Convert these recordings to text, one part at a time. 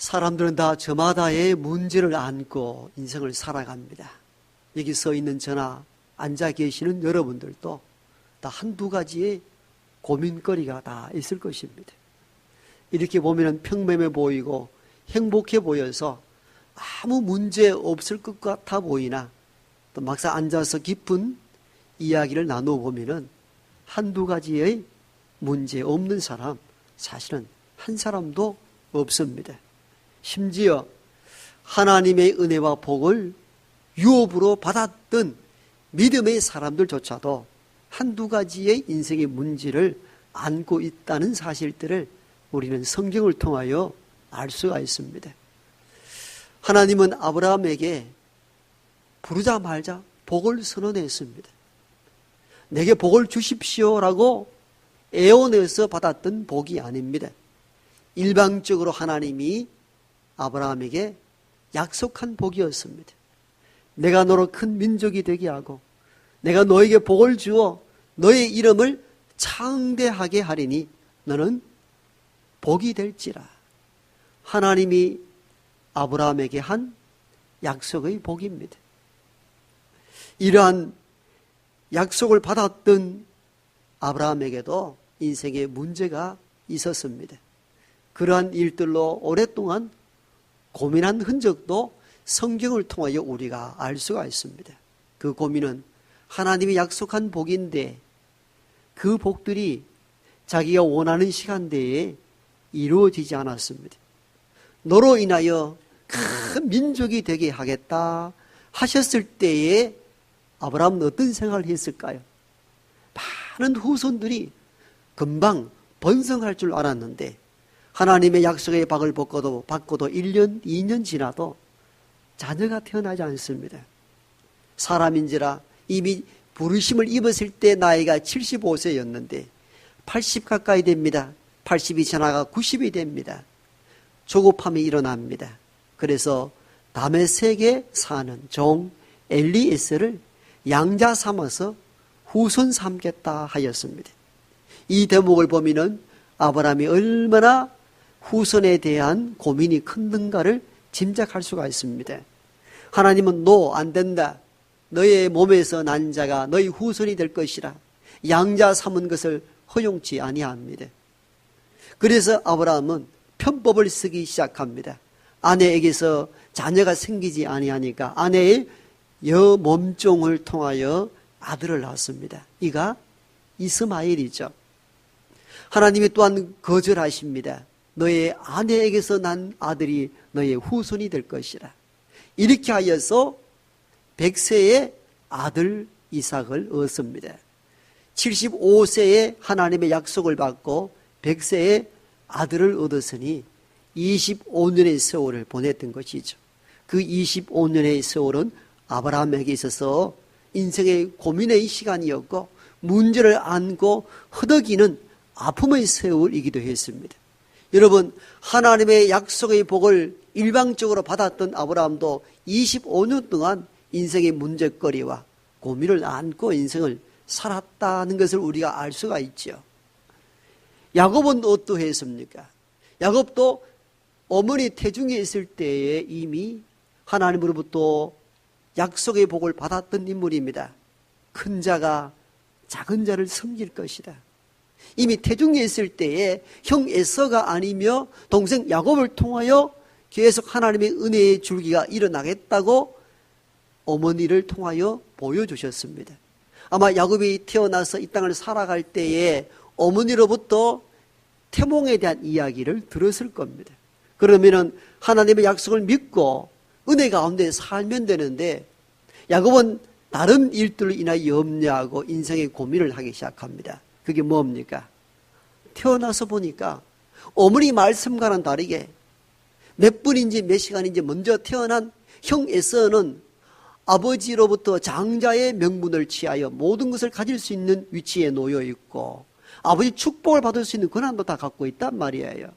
사람들은 다 저마다의 문제를 안고 인생을 살아갑니다. 여기 서 있는 저나 앉아 계시는 여러분들도 다 한두 가지의 고민거리가 다 있을 것입니다. 이렇게 보면 평범해 보이고 행복해 보여서 아무 문제 없을 것 같아 보이나 또 막상 앉아서 깊은 이야기를 나누어 보면은 한두 가지의 문제 없는 사람 사실은 한 사람도 없습니다. 심지어 하나님의 은혜와 복을 유업으로 받았던 믿음의 사람들조차도 한두 가지의 인생의 문제를 안고 있다는 사실들을 우리는 성경을 통하여 알 수가 있습니다. 하나님은 아브라함에게 부르자 말자 복을 선언했습니다. 내게 복을 주십시오라고 애원해서 받았던 복이 아닙니다. 일방적으로 하나님이 아브라함에게 약속한 복이었습니다. 내가 너로 큰 민족이 되게 하고 내가 너에게 복을 주어 너의 이름을 창대하게 하리니 너는 복이 될지라. 하나님이 아브라함에게 한 약속의 복입니다. 이러한 약속을 받았던 아브라함에게도 인생에 문제가 있었습니다. 그러한 일들로 오랫동안 고민한 흔적도 성경을 통하여 우리가 알 수가 있습니다. 그 고민은 하나님이 약속한 복인데 그 복들이 자기가 원하는 시간대에 이루어지지 않았습니다. 너로 인하여 큰 민족이 되게 하겠다 하셨을 때에 아브라함은 어떤 생각을 했을까요? 많은 후손들이 금방 번성할 줄 알았는데 하나님의 약속의 박을 받고도, 받고도 1년, 2년 지나도 자녀가 태어나지 않습니다. 사람인지라 이미 부르심을 입었을 때 나이가 75세였는데 80 가까이 됩니다. 80이 지나가 90이 됩니다. 조급함이 일어납니다. 그래서 남의 세계 사는 종 엘리에스를 양자 삼아서 후손 삼겠다 하였습니다. 이 대목을 보면은 아브라함이 얼마나 후손에 대한 고민이 큰든가를 짐작할 수가 있습니다. 하나님은 너안 된다. 너의 몸에서 난 자가 너희 후손이 될 것이라. 양자 삼은 것을 허용치 아니합니다. 그래서 아브라함은 편법을 쓰기 시작합니다. 아내에게서 자녀가 생기지 아니하니까 아내의 여 몸종을 통하여 아들을 낳았습니다. 이가 이스마엘이죠. 하나님이 또한 거절하십니다. 너의 아내에게서 난 아들이 너의 후손이 될 것이라. 이렇게 하여서 백세의 아들 이삭을 얻습니다. 75세에 하나님의 약속을 받고 백세의 아들을 얻었으니 25년의 세월을 보냈던 것이죠. 그 25년의 세월은 아브라함에게 있어서 인생의 고민의 시간이었고 문제를 안고 허덕이는 아픔의 세월이기도 했습니다. 여러분 하나님의 약속의 복을 일방적으로 받았던 아브라함도 25년 동안 인생의 문제거리와 고민을 안고 인생을 살았다는 것을 우리가 알 수가 있죠. 야곱은 어떠했습니까? 야곱도 어머니 태중에 있을 때에 이미 하나님으로부터 약속의 복을 받았던 인물입니다. 큰 자가 작은 자를 섬길 것이다. 이미 태중에 있을 때에 형 에서가 아니며 동생 야곱을 통하여 계속 하나님의 은혜의 줄기가 일어나겠다고 어머니를 통하여 보여주셨습니다. 아마 야곱이 태어나서 이 땅을 살아갈 때에 어머니로부터 태몽에 대한 이야기를 들었을 겁니다. 그러면은 하나님의 약속을 믿고 은혜 가운데 살면 되는데 야곱은 다른 일들로 인하여 염려하고 인생의 고민을 하기 시작합니다. 그게 뭡니까? 태어나서 보니까 어머니 말씀과는 다르게 몇 분인지 몇 시간인지 먼저 태어난 형 에서는 아버지로부터 장자의 명분을 취하여 모든 것을 가질 수 있는 위치에 놓여 있고 아버지 축복을 받을 수 있는 권한도 다 갖고 있단 말이에요.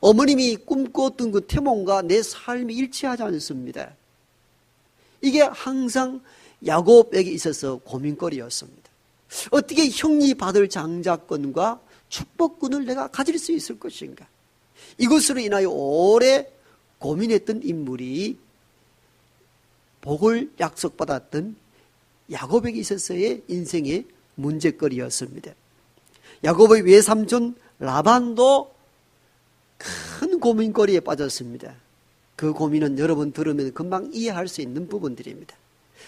어머님이 꿈꿨던 그 태몽과 내 삶이 일치하지 않습니다. 이게 항상 야곱에게 있어서 고민거리였습니다. 어떻게 형이 받을 장자권과 축복권을 내가 가질 수 있을 것인가? 이것으로 인하여 오래 고민했던 인물이 복을 약속받았던 야곱에게 있어서의 인생의 문제거리였습니다. 야곱의 외삼촌 라반도 큰 고민거리에 빠졌습니다. 그 고민은 여러분 들으면 금방 이해할 수 있는 부분들입니다.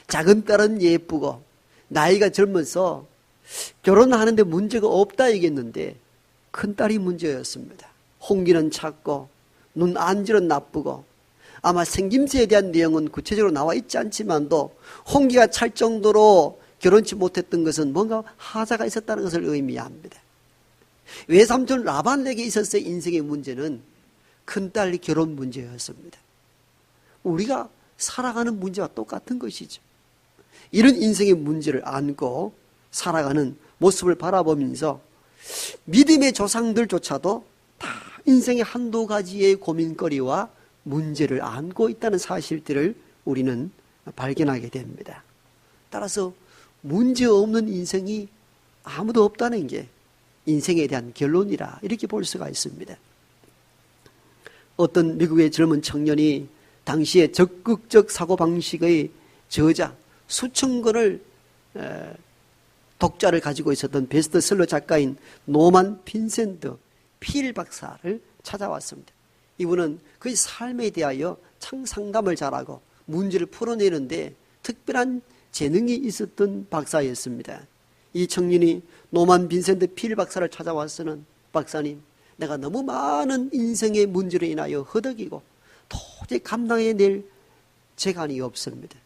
작은 딸은 예쁘고 나이가 젊어서 결혼하는데 문제가 없다 얘기했는데 큰 딸이 문제였습니다. 홍기는 작고 눈 안질은 나쁘고 아마 생김새에 대한 내용은 구체적으로 나와 있지 않지만도 홍기가 찰 정도로 결혼치 못했던 것은 뭔가 하자가 있었다는 것을 의미합니다. 외삼촌 라반에게 있었을 인생의 문제는 큰딸 결혼 문제였습니다. 우리가 살아가는 문제와 똑같은 것이죠. 이런 인생의 문제를 안고 살아가는 모습을 바라보면서 믿음의 조상들조차도 다 인생의 한두 가지의 고민거리와 문제를 안고 있다는 사실들을 우리는 발견하게 됩니다. 따라서 문제 없는 인생이 아무도 없다는 게 인생에 대한 결론이라 이렇게 볼 수가 있습니다. 어떤 미국의 젊은 청년이 당시에 적극적 사고방식의 저자 수천 권을 독자를 가지고 있었던 베스트셀러 작가인 노만 핀센트 필 박사를 찾아왔습니다. 이분은 그의 삶에 대하여 참 상담을 잘하고 문제를 풀어내는데 특별한 재능이 있었던 박사였습니다. 이 청년이 노만 빈센트 필 박사를 찾아와서는 박사님, 내가 너무 많은 인생의 문제로 인하여 허덕이고 도저히 감당해낼 재간이 없습니다.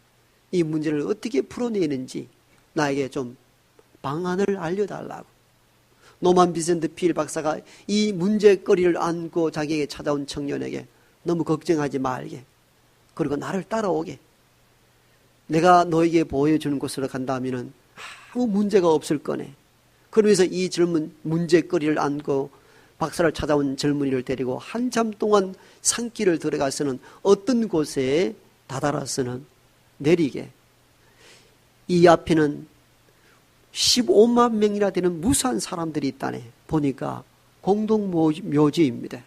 이 문제를 어떻게 풀어내는지 나에게 좀 방안을 알려달라고. 노만 비센트 필 박사가 이 문제거리를 안고 자기에게 찾아온 청년에게 너무 걱정하지 말게. 그리고 나를 따라오게. 내가 너에게 보여주는 곳으로 간다면 아무 문제가 없을 거네. 그러면서 이 젊은 문제거리를 안고 박사를 찾아온 젊은이를 데리고 한참 동안 산길을 들어가서는 어떤 곳에 다다라서는 내리게. 이 앞에는 15만 명이나 되는 무수한 사람들이 있다네. 보니까 공동 묘지입니다.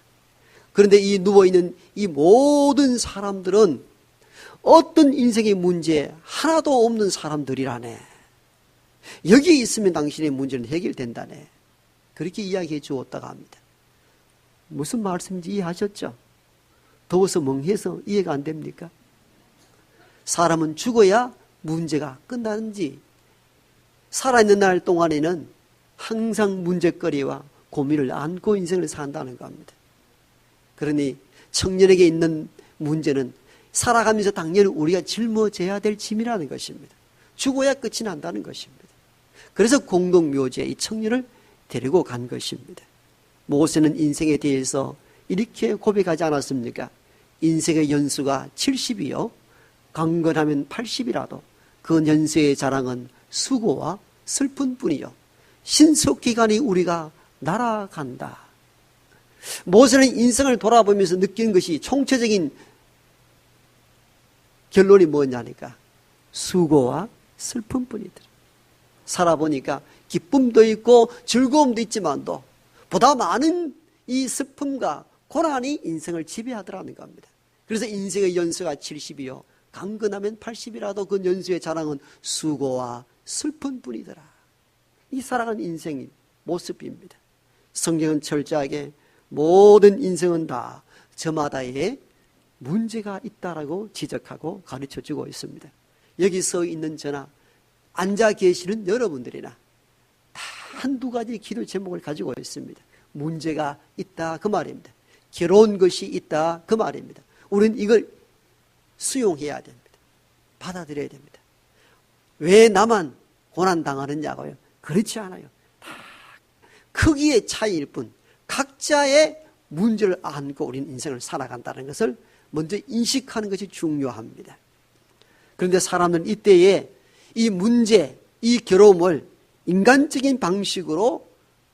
그런데 이 누워있는 이 모든 사람들은 어떤 인생의 문제 하나도 없는 사람들이라네. 여기에 있으면 당신의 문제는 해결된다네. 그렇게 이야기해 주었다고 합니다. 무슨 말씀인지 이해하셨죠? 더워서 멍해서 이해가 안 됩니까? 사람은 죽어야 문제가 끝나는지 살아있는 날 동안에는 항상 문제거리와 고민을 안고 인생을 산다는 겁니다. 그러니 청년에게 있는 문제는 살아가면서 당연히 우리가 짊어져야 될 짐이라는 것입니다. 죽어야 끝이 난다는 것입니다. 그래서 공동묘지에 이 청년을 데리고 간 것입니다. 모세는 인생에 대해서 이렇게 고백하지 않았습니까? 인생의 연수가 70이요. 강건하면 80이라도 그 연수의 자랑은 수고와 슬픈 뿐이요. 신속 기간이 우리가 날아간다. 모세는 인생을 돌아보면서 느낀 것이 총체적인 결론이 뭐냐니까 수고와 슬픈 뿐이더라. 살아보니까 기쁨도 있고 즐거움도 있지만도 보다 많은 이 슬픔과 고난이 인생을 지배하더라는 겁니다. 그래서 인생의 연수가 70이요. 강건하면 80이라도 그 연수의 자랑은 수고와 슬픈 뿐이더라. 이 살아가는 인생의 모습입니다. 성경은 철저하게 모든 인생은 다 저마다의 문제가 있다라고 지적하고 가르쳐 주고 있습니다. 여기 서 있는 저나 앉아 계시는 여러분들이나 다 한두 가지 기도 제목을 가지고 있습니다. 문제가 있다 그 말입니다. 괴로운 것이 있다 그 말입니다. 우리는 이걸 수용해야 됩니다. 받아들여야 됩니다. 왜 나만 고난당하느냐고요? 그렇지 않아요. 다 크기의 차이일 뿐 각자의 문제를 안고 우리는 인생을 살아간다는 것을 먼저 인식하는 것이 중요합니다. 그런데 사람은 이때에 이 문제, 이 괴로움을 인간적인 방식으로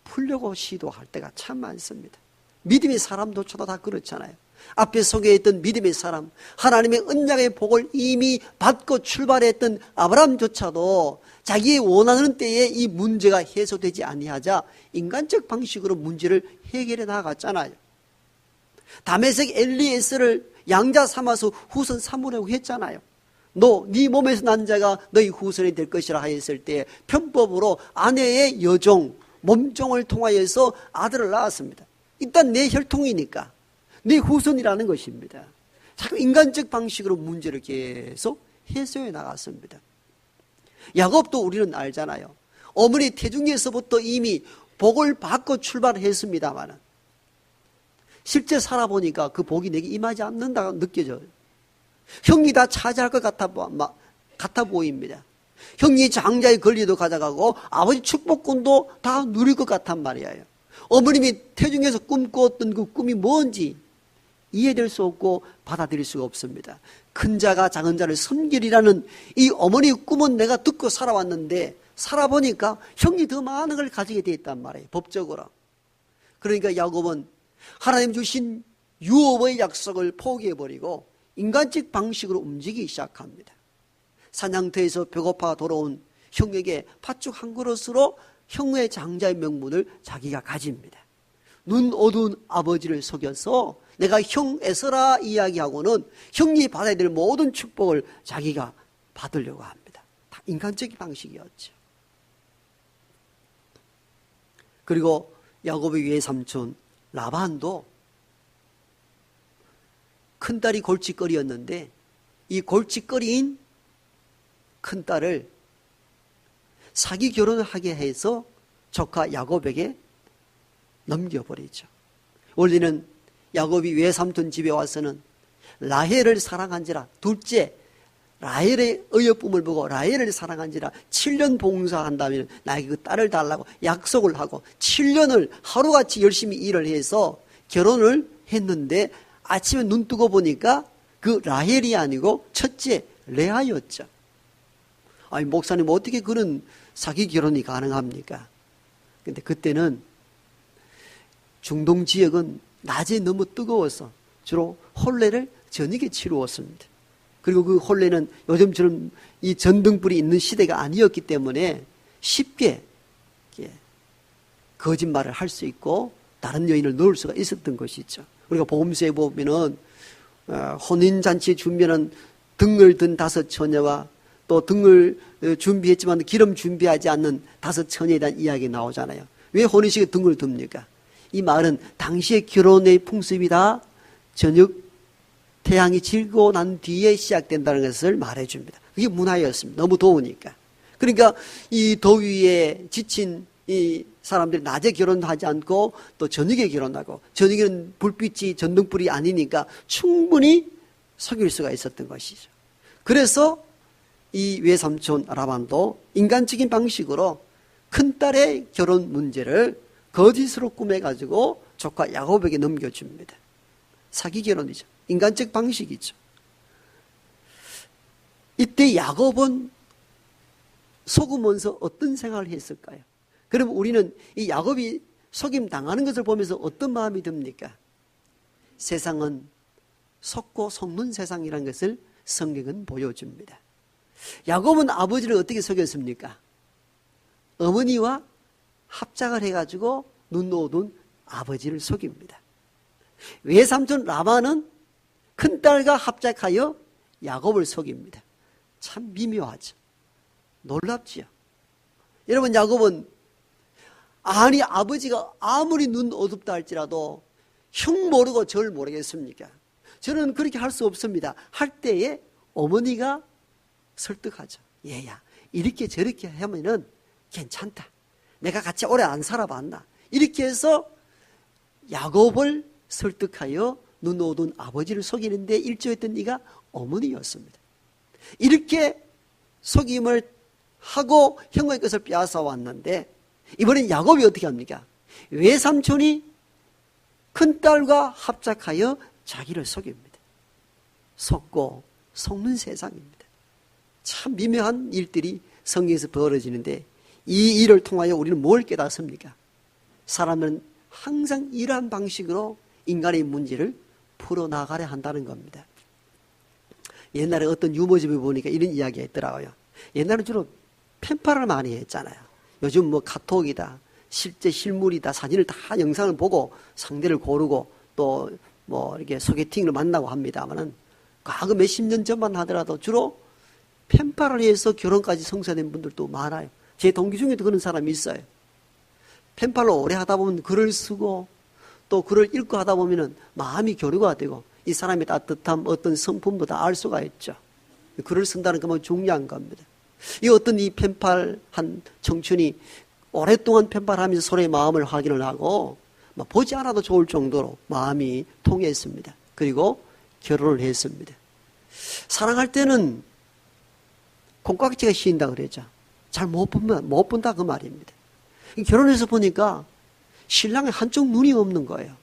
풀려고 시도할 때가 참 많습니다. 믿음의 사람도저도 다 그렇잖아요. 앞에 소개했던 믿음의 사람, 하나님의 언약의 복을 이미 받고 출발했던 아브라함조차도 자기의 원하는 때에 이 문제가 해소되지 아니하자 인간적 방식으로 문제를 해결해 나갔잖아요. 담에색 엘리에스를 양자 삼아서 후손 삼으려고 했잖아요. 너, 네 몸에서 난 자가 너희 후손이 될 것이라 하였을 때 편법으로 아내의 여종, 몸종을 통하여서 아들을 낳았습니다. 일단 내 혈통이니까 내 후손이라는 것입니다. 자꾸 인간적 방식으로 문제를 계속 해소해 나갔습니다. 야곱도 우리는 알잖아요. 어머니 태중에서부터 이미 복을 받고 출발했습니다만 실제 살아보니까 그 복이 내게 임하지 않는다고 느껴져요. 형이 다 차지할 것 같아, 같아 보입니다. 형이 장자의 권리도 가져가고 아버지 축복권도 다 누릴 것 같단 말이에요. 어머님이 태중에서 꿈꿨던 그 꿈이 뭔지 이해될 수 없고 받아들일 수가 없습니다. 큰 자가 작은 자를 섬기리라는 이 어머니의 꿈은 내가 듣고 살아왔는데 살아보니까 형이 더 많은 걸 가지게 돼 있단 말이에요. 법적으로. 그러니까 야곱은 하나님 주신 유업의 약속을 포기해버리고 인간적 방식으로 움직이기 시작합니다. 사냥터에서 배고파 돌아온 형에게 팥죽 한 그릇으로 형의 장자의 명분을 자기가 가집니다. 눈 어두운 아버지를 속여서 내가 형 에서라 이야기하고는 형이 받아야 될 모든 축복을 자기가 받으려고 합니다. 다 인간적인 방식이었죠. 그리고 야곱의 외삼촌 라반도 큰딸이 골칫거리였는데 이 골칫거리인 큰딸을 사기 결혼을 하게 해서 조카 야곱에게 넘겨버리죠. 원래는 야곱이 외삼촌 집에 와서는 라헬을 사랑한지라 둘째 라헬의 어여쁨을 보고 라헬을 사랑한지라 7년 봉사한다면 나에게 그 딸을 달라고 약속을 하고 7년을 하루같이 열심히 일을 해서 결혼을 했는데 아침에 눈 뜨고 보니까 그 라헬이 아니고 첫째 레아였죠. 아니 목사님 어떻게 그런 사기 결혼이 가능합니까? 근데 그때는 중동 지역은 낮에 너무 뜨거워서 주로 혼례를 저녁에 치루었습니다. 그리고 그 혼례는 요즘처럼 이 전등불이 있는 시대가 아니었기 때문에 쉽게 거짓말을 할 수 있고 다른 여인을 넣을 수가 있었던 것이죠. 우리가 보험서에 보면은 어, 혼인잔치 준비하는 등을 든 다섯 처녀와 또 등을 어, 준비했지만 기름 준비하지 않는 다섯 처녀에 대한 이야기 나오잖아요. 왜 혼인식에 등을 듭니까? 이 말은 당시의 결혼의 풍습이 다 저녁 태양이 지고 난 뒤에 시작된다는 것을 말해줍니다. 그게 문화였습니다. 너무 더우니까. 그러니까 이 더위에 지친 이 사람들이 낮에 결혼하지 않고 또 저녁에 결혼하고 저녁에는 불빛이 전등불이 아니니까 충분히 속일 수가 있었던 것이죠. 그래서 이 외삼촌 라반도 인간적인 방식으로 큰 딸의 결혼 문제를 거짓으로 꾸며가지고 조카 야곱에게 넘겨줍니다. 사기 결혼이죠. 인간적 방식이죠. 이때 야곱은 속으면서 어떤 생각을 했을까요? 그럼 우리는 이 야곱이 속임 당하는 것을 보면서 어떤 마음이 듭니까? 세상은 속고 속는 세상이라는 것을 성경은 보여줍니다. 야곱은 아버지를 어떻게 속였습니까? 어머니와 합작을 해가지고 눈 놓은 아버지를 속입니다. 외삼촌 라마는 큰딸과 합작하여 야곱을 속입니다. 참 미묘하죠. 놀랍지요. 여러분 야곱은 아니 아버지가 아무리 눈 어둡다 할지라도 형 모르고 절 모르겠습니까? 저는 그렇게 할 수 없습니다. 할 때에 어머니가 설득하죠. 얘야 이렇게 저렇게 하면은 괜찮다. 내가 같이 오래 안 살아봤나. 이렇게 해서 야곱을 설득하여 눈 어두운 아버지를 속이는데 일조했던 네가 어머니였습니다. 이렇게 속임을 하고 형의 것을 빼앗아 왔는데 이번엔 야곱이 어떻게 합니까? 외삼촌이 큰딸과 합작하여 자기를 속입니다. 속고 속는 세상입니다. 참 미묘한 일들이 성경에서 벌어지는데 이 일을 통하여 우리는 뭘 깨닫습니까? 사람은 항상 이러한 방식으로 인간의 문제를 풀어나가려 한다는 겁니다. 옛날에 어떤 유머집에 보니까 이런 이야기가 있더라고요. 옛날에 주로 펜팔을 많이 했잖아요. 요즘 뭐 카톡이다, 실제 실물이다, 사진을 다 영상을 보고 상대를 고르고 또 뭐 이렇게 소개팅을 만나고 합니다만은 과거 몇십 년 전만 하더라도 주로 펜팔을 해서 결혼까지 성사된 분들도 많아요. 제 동기 중에도 그런 사람이 있어요. 펜팔로 오래 하다 보면 글을 쓰고 또 글을 읽고 하다 보면은 마음이 교류가 되고 이 사람의 따뜻함 어떤 성품도 다 알 수가 있죠. 글을 쓴다는 것은 중요한 겁니다. 이 어떤 이 펜팔 한 청춘이 오랫동안 펜팔하면서 서로의 마음을 확인을 하고 뭐 보지 않아도 좋을 정도로 마음이 통했습니다. 그리고 결혼을 했습니다. 사랑할 때는 콩깍지가 씌인다 그러죠. 잘 못 보면 못 본다 그 말입니다. 결혼해서 보니까 신랑의 한쪽 눈이 없는 거예요.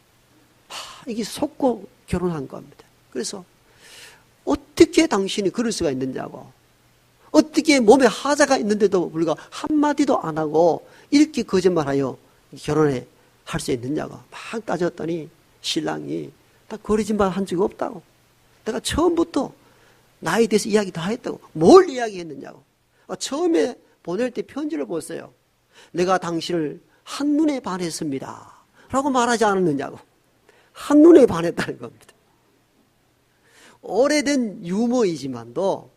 하, 이게 속고 결혼한 겁니다. 그래서 어떻게 당신이 그럴 수가 있느냐고. 어떻게 몸에 하자가 있는데도 불구하고 한마디도 안 하고 이렇게 거짓말하여 결혼해 할 수 있느냐고 막 따졌더니 신랑이 딱 거짓말 한 적이 없다고. 내가 처음부터 나에 대해서 이야기 다 했다고. 뭘 이야기했느냐고. 아, 처음에 보낼 때 편지를 보세요. 내가 당신을 한눈에 반했습니다. 라고 말하지 않았느냐고. 한눈에 반했다는 겁니다. 오래된 유머이지만도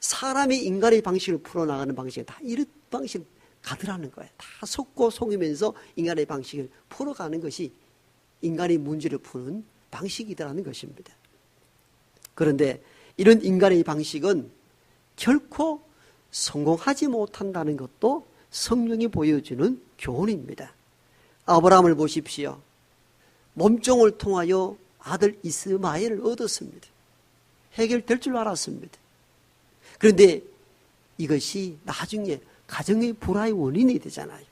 사람이 인간의 방식을 풀어나가는 방식이 다 이런 방식 가더라는 거예요. 다 속고 속이면서 인간의 방식을 풀어가는 것이 인간의 문제를 푸는 방식이더라는 것입니다. 그런데 이런 인간의 방식은 결코 성공하지 못한다는 것도 성령이 보여주는 교훈입니다. 아브라함을 보십시오. 몸종을 통하여 아들 이스마엘을 얻었습니다. 해결될 줄 알았습니다. 그런데 이것이 나중에 가정의 불화의 원인이 되잖아요.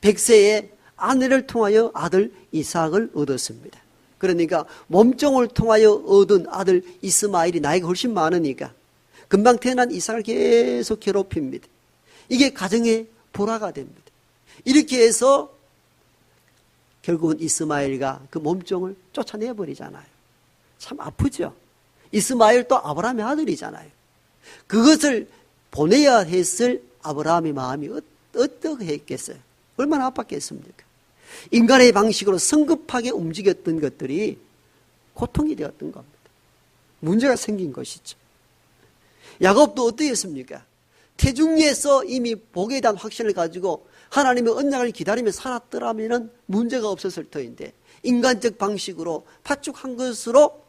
백세에 아내를 통하여 아들 이삭을 얻었습니다. 그러니까 몸종을 통하여 얻은 아들 이스마엘이 나이가 훨씬 많으니까 금방 태어난 이삭을 계속 괴롭힙니다. 이게 가정의 불화가 됩니다. 이렇게 해서 결국은 이스마엘과 그 몸종을 쫓아내 버리잖아요. 참 아프죠. 이스마엘도 아브라함의 아들이잖아요. 그것을 보내야 했을 아브라함의 마음이 어떻게 했겠어요? 얼마나 아팠겠습니까? 인간의 방식으로 성급하게 움직였던 것들이 고통이 되었던 겁니다. 문제가 생긴 것이죠. 야곱도 어떻게 했습니까? 태중에서 이미 복에 대한 확신을 가지고 하나님의 언약을 기다리며 살았더라면 문제가 없었을 터인데 인간적 방식으로 파축한 것으로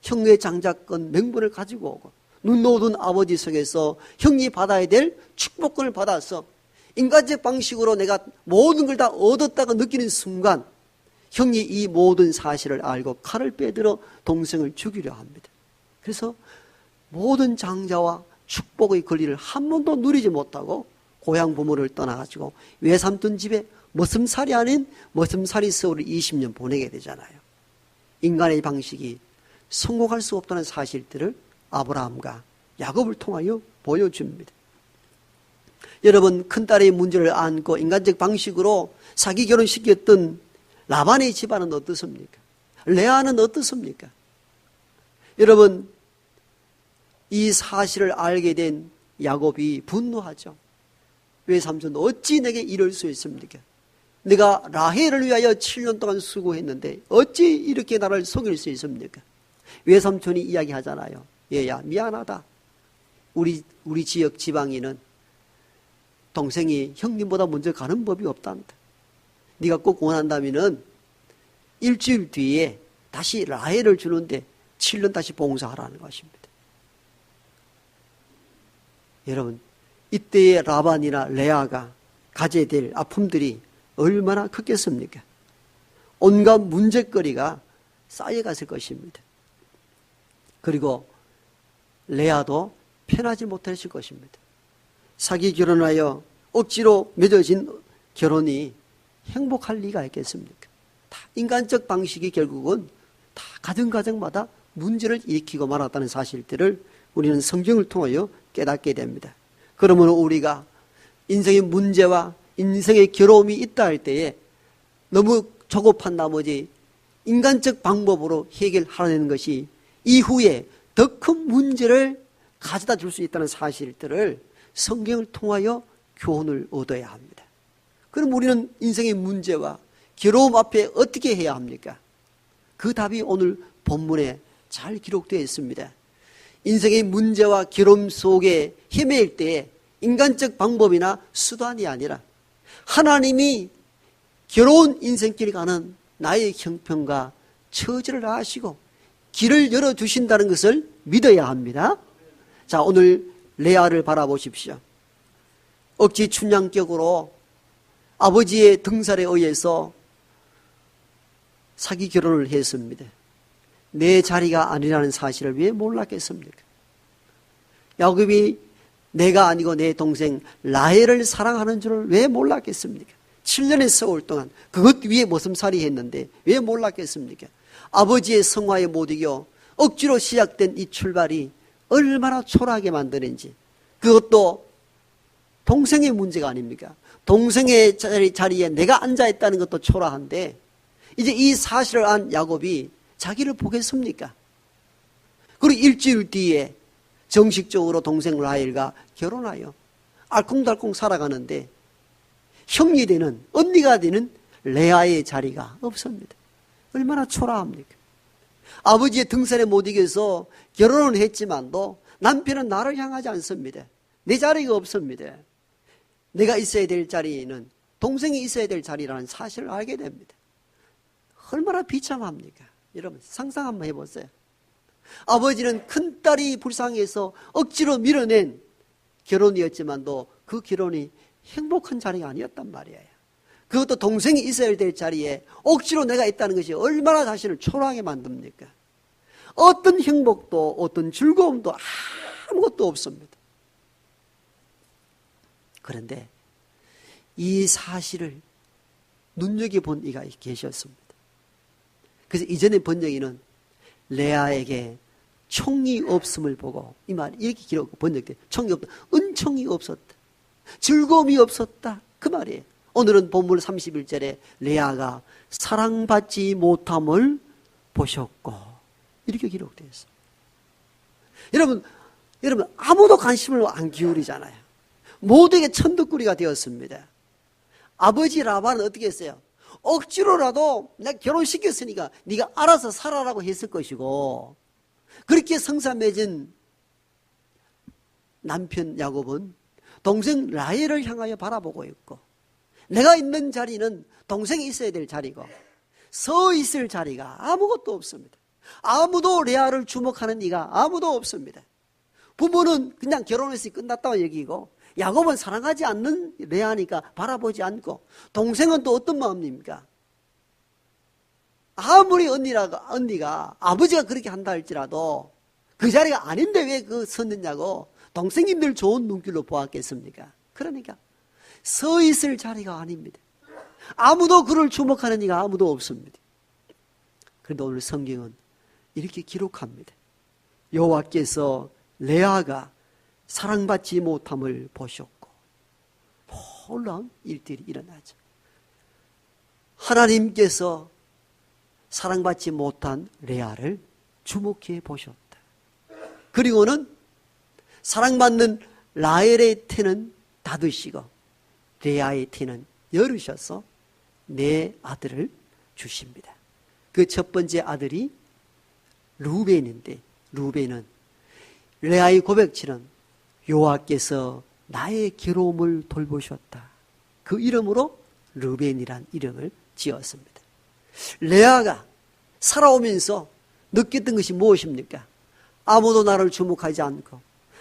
형의 장자권 명분을 가지고 오고 눈 놓은 아버지 속에서 형이 받아야 될 축복권을 받아서 인간적 방식으로 내가 모든 걸 다 얻었다고 느끼는 순간 형이 이 모든 사실을 알고 칼을 빼들어 동생을 죽이려 합니다. 그래서 모든 장자와 축복의 권리를 한 번도 누리지 못하고 고향 부모를 떠나가지고 외삼촌 집에 머슴살이 아닌 머슴살이 서울을 20년 보내게 되잖아요. 인간의 방식이 성공할 수 없다는 사실들을 아브라함과 야곱을 통하여 보여줍니다. 여러분 큰딸의 문제를 안고 인간적 방식으로 사기 결혼시켰던 라반의 집안은 어떻습니까? 레아는 어떻습니까? 여러분 이 사실을 알게 된 야곱이 분노하죠. 외삼촌 어찌 내게 이럴 수 있습니까? 내가 라헬을 위하여 7년 동안 수고했는데 어찌 이렇게 나를 속일 수 있습니까? 외삼촌이 이야기하잖아요. 얘야 미안하다. 우리 우리 지역 지방인은 동생이 형님보다 먼저 가는 법이 없단다. 네가 꼭 원한다면은 일주일 뒤에 다시 라헬을 주는데 7년 다시 봉사하라는 것입니다. 여러분 이때의 라반이나 레아가 가져야 될 아픔들이 얼마나 크겠습니까? 온갖 문제거리가 쌓여갔을 것입니다. 그리고 레아도 편하지 못했을 것입니다. 사기 결혼하여 억지로 맺어진 결혼이 행복할 리가 있겠습니까? 다 인간적 방식이 결국은 다 가정가정마다 문제를 일으키고 말았다는 사실들을 우리는 성경을 통하여 깨닫게 됩니다. 그러면 우리가 인생의 문제와 인생의 괴로움이 있다 할 때에 너무 조급한 나머지 인간적 방법으로 해결하려는 것이 이후에 더 큰 문제를 가져다 줄 수 있다는 사실들을 성경을 통하여 교훈을 얻어야 합니다. 그럼 우리는 인생의 문제와 괴로움 앞에 어떻게 해야 합니까? 그 답이 오늘 본문에 잘 기록되어 있습니다. 인생의 문제와 결혼 속에 헤매일 때에 인간적 방법이나 수단이 아니라 하나님이 괴로운 인생길 가는 나의 형편과 처지를 아시고 길을 열어주신다는 것을 믿어야 합니다. 자, 오늘 레아를 바라보십시오. 억지 춘향격으로 아버지의 등살에 의해서 사기 결혼을 했습니다. 내 자리가 아니라는 사실을 왜 몰랐겠습니까? 야곱이 내가 아니고 내 동생 라헬을 사랑하는 줄을 왜 몰랐겠습니까? 7년의 세월 동안 그것 위에 모슴살이 했는데 왜 몰랐겠습니까? 아버지의 성화에 못 이겨 억지로 시작된 이 출발이 얼마나 초라하게 만드는지 그것도 동생의 문제가 아닙니까? 동생의 자리, 자리에 내가 앉아있다는 것도 초라한데 이제 이 사실을 안 야곱이 자기를 보겠습니까? 그리고 일주일 뒤에 정식적으로 동생 라헬과 결혼하여 알콩달콩 살아가는데 형이 되는 언니가 되는 레아의 자리가 없습니다. 얼마나 초라합니까? 아버지의 등산에 못 이겨서 결혼을 했지만도 남편은 나를 향하지 않습니다. 내 자리가 없습니다. 내가 있어야 될 자리는 동생이 있어야 될 자리라는 사실을 알게 됩니다. 얼마나 비참합니까? 여러분 상상 한번 해보세요. 아버지는 큰딸이 불쌍해서 억지로 밀어낸 결혼이었지만도 그 결혼이 행복한 자리가 아니었단 말이에요. 그것도 동생이 있어야 될 자리에 억지로 내가 있다는 것이 얼마나 자신을 초라하게 만듭니까? 어떤 행복도 어떤 즐거움도 아무것도 없습니다. 그런데 이 사실을 눈여겨본 이가 계셨습니다. 그래서 이전에 번역에는 레아에게 총이 없음을 보고 이 말 이렇게 기록 번역돼 총이 없다. 은총이 없었다. 즐거움이 없었다. 그 말이에요. 오늘은 본문 31절에 레아가 사랑받지 못함을 보셨고 이렇게 기록되어 있어요. 여러분 여러분 아무도 관심을 안 기울이잖아요. 모두에게 천덕꾸리가 되었습니다. 아버지 라반은 어떻게 했어요 억지로라도 내가 결혼시켰으니까 네가 알아서 살아라고 했을 것이고 그렇게 맺은 남편 야곱은 동생 라헬을 향하여 바라보고 있고 내가 있는 자리는 동생이 있어야 될 자리고 서 있을 자리가 아무것도 없습니다. 아무도 레아를 주목하는 이가 아무도 없습니다. 부모는 그냥 결혼했으니 끝났다고 얘기고 야곱은 사랑하지 않는 레아니까 바라보지 않고 동생은 또 어떤 마음입니까? 아무리 언니라가 언니가 아버지가 그렇게 한다 할지라도 그 자리가 아닌데 왜 그 섰느냐고 동생님들 좋은 눈길로 보았겠습니까? 그러니까 서 있을 자리가 아닙니다. 아무도 그를 주목하는 이가 아무도 없습니다. 그런데 오늘 성경은 이렇게 기록합니다. 여호와께서 레아가 사랑받지 못함을 보셨고 놀라운 일들이 일어나죠. 하나님께서 사랑받지 못한 레아를 주목해 보셨다. 그리고는 사랑받는 라헬의 태는 닫으시고 레아의 태는 열으셔서 내 아들을 주십니다. 그 첫 번째 아들이 루벤인데 루벤은 레아의 고백치는 여호와께서 나의 괴로움을 돌보셨다. 그 이름으로 르벤이란 이름을 지었습니다. 레아가 살아오면서 느꼈던 것이 무엇입니까? 아무도 나를 주목하지 않고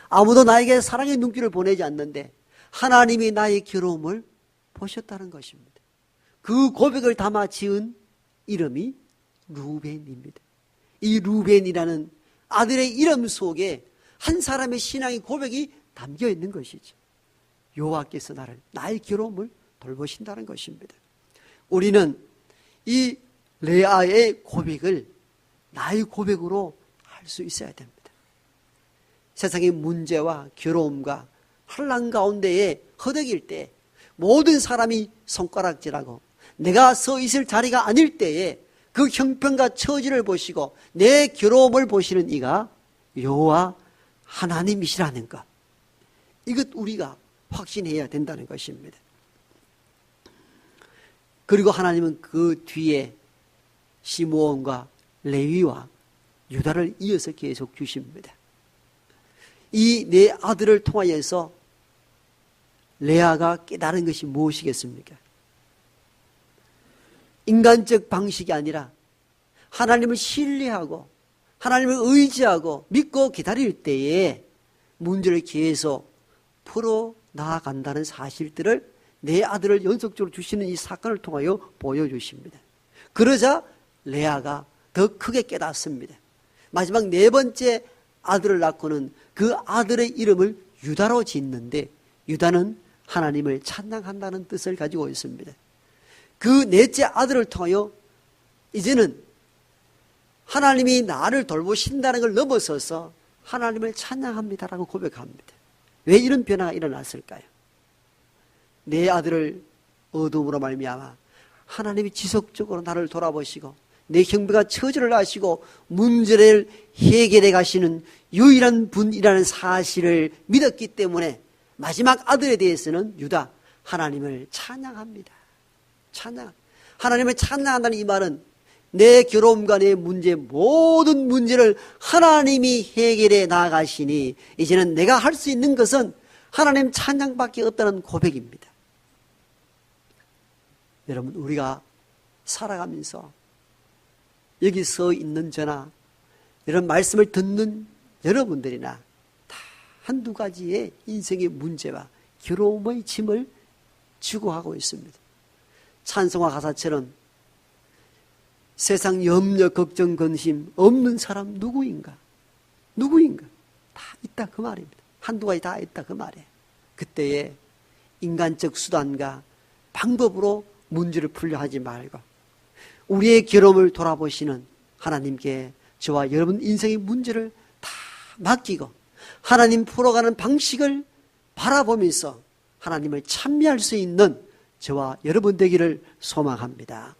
아무도 나에게 사랑의 눈길을 보내지 않는데 하나님이 나의 괴로움을 보셨다는 것입니다. 그 고백을 담아 지은 이름이 루벤입니다. 이 루벤이라는 아들의 이름 속에 한 사람의 신앙의 고백이 담겨 있는 것이죠. 여호와께서 나를 나의 괴로움을 돌보신다는 것입니다. 우리는 이 레아의 고백을 나의 고백으로 할 수 있어야 됩니다. 세상의 문제와 괴로움과 환란 가운데에 허덕일 때 모든 사람이 손가락질하고 내가 서 있을 자리가 아닐 때에 그 형편과 처지를 보시고 내 괴로움을 보시는 이가 여호와 하나님이시라는 것. 이것 우리가 확신해야 된다는 것입니다. 그리고 하나님은 그 뒤에 시므온과 레위와 유다를 이어서 계속 주십니다. 이 네 아들을 통하여서 레아가 깨달은 것이 무엇이겠습니까? 인간적 방식이 아니라 하나님을 신뢰하고 하나님을 의지하고 믿고 기다릴 때에 문제를 계속 풀어 나아간다는 사실들을 내 아들을 연속적으로 주시는 이 사건을 통하여 보여주십니다. 그러자 레아가 더 크게 깨닫습니다. 마지막 네 번째 아들을 낳고는 그 아들의 이름을 유다로 짓는데 유다는 하나님을 찬양한다는 뜻을 가지고 있습니다. 그 넷째 아들을 통하여 이제는 하나님이 나를 돌보신다는 걸 넘어서서 하나님을 찬양합니다라고 고백합니다. 왜 이런 변화가 일어났을까요? 내 아들을 어둠으로 말미암아 하나님이 지속적으로 나를 돌아보시고 내 형배가 처절을 하시고 문제를 해결해 가시는 유일한 분이라는 사실을 믿었기 때문에 마지막 아들에 대해서는 유다 하나님을 찬양합니다. 찬양. 하나님을 찬양한다는 이 말은 내 결혼과 내 문제 모든 문제를 하나님이 해결해 나가시니 이제는 내가 할 수 있는 것은 하나님 찬양밖에 없다는 고백입니다. 여러분 우리가 살아가면서 여기 서 있는 저나 이런 말씀을 듣는 여러분들이나 다 한두 가지의 인생의 문제와 괴로움의 짐을 지고 하고 있습니다. 찬송화 가사처럼 세상 염려, 걱정, 근심 없는 사람 누구인가? 누구인가? 다 있다 그 말입니다. 한두 가지 다 있다 그 말이에요. 그때에 인간적 수단과 방법으로 문제를 풀려 하지 말고 우리의 괴로움을 돌아보시는 하나님께 저와 여러분 인생의 문제를 다 맡기고 하나님 풀어가는 방식을 바라보면서 하나님을 참여할 수 있는 저와 여러분 되기를 소망합니다.